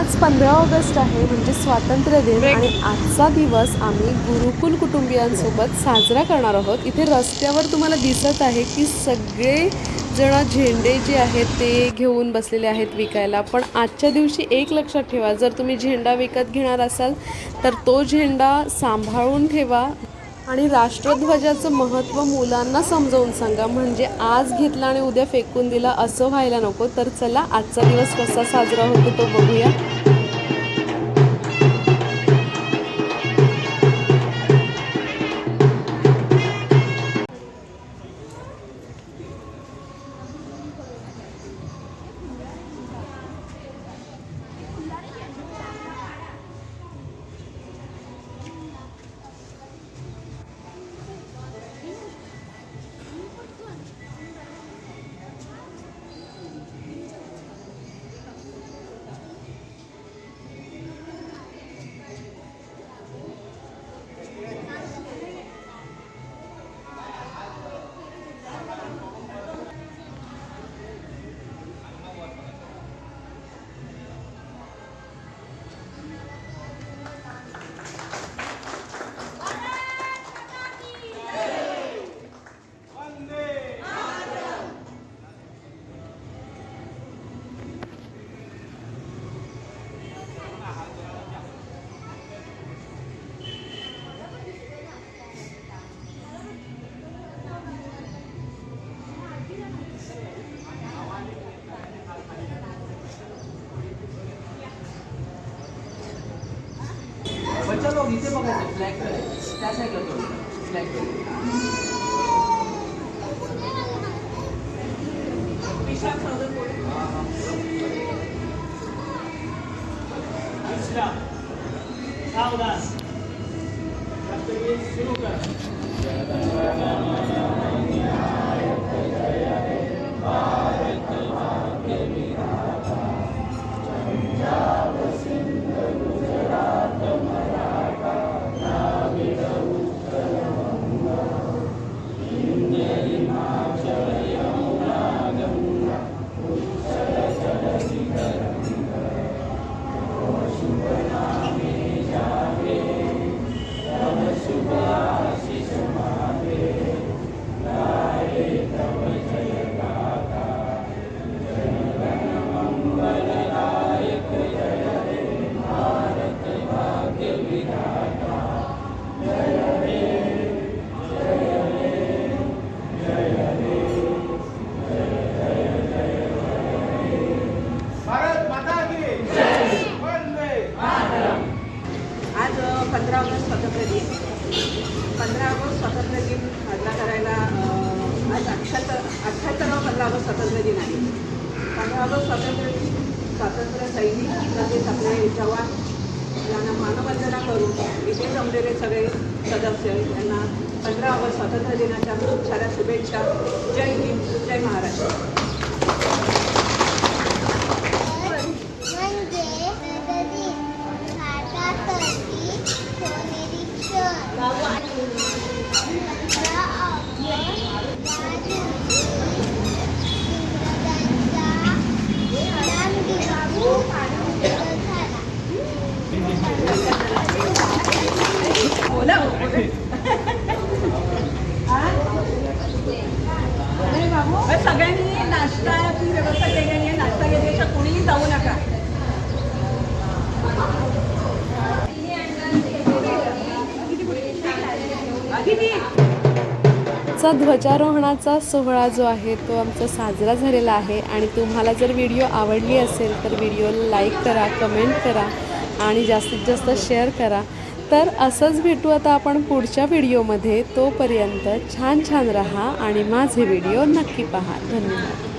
आज पंधरा ऑगस्ट आहे म्हणजे स्वातंत्र्य दिन आणि आजचा दिवस आम्ही गुरुकुल कुटुंबियांसोबत साजरा करणार आहोत. इथे रस्त्यावर तुम्हाला दिसत आहे की सगळे जण झेंडे जे आहेत ते घेऊन बसलेले आहेत विकायला. पण आजच्या दिवशी एक लक्षात ठेवा जर तुम्ही झेंडा विकत घेणार असाल तर तो झेंडा सांभाळून ठेवा. आणि राष्ट्रध्वजाचं महत्त्व मुलांना समजावून सांगा. म्हणजे आज घेतला आणि उद्या फेकून दिला असं व्हायला नको तर चला आजचा दिवस कसा साजरा होतो तो बघूया. बच्चा लोग इथे बघायचं फ्लॅग करायचं त्या साईडला थोडं फ्लॅग सावधान सुरू कर ऑगस्ट स्वातंत्र्य दिन. पंधरा ऑगस्ट स्वातंत्र्य दिन साजरा करायला आज अठ्ठ्याहत्तर अठ्ठ्याहत्तरावा पंधरा ऑगस्ट स्वातंत्र्य दिन आहे. पंधरा ऑगस्ट स्वातंत्र्य दिन. स्वातंत्र्य सैनिक तसेच आपले जवान यांना मानवंदना करून इथे जमलेले सगळे सदस्य यांना पंधरा ऑगस्ट स्वातंत्र्य दिनाच्या खूप साऱ्या शुभेच्छा. जय हिंद जय महाराष्ट्र. सगळ्यांनी नाश्ताची व्यवस्था केलेली आहे नाश्ता घेतल्याच्या कुणीही जाऊ नका. चा ध्वजारोहणाचा सोहळा जो आहे तो आमचा साजरा झालेला आहे. आणि तुम्हाला जर व्हिडिओ आवडली असेल तर व्हिडिओला लाईक करा कमेंट करा आणि जास्तीत जास्त शेअर करा. तर असंच भेटू आता आपण पुढच्या व्हिडिओमध्ये. तोपर्यंत छान छान रहा आणि माझे व्हिडिओ नक्की पहा. धन्यवाद.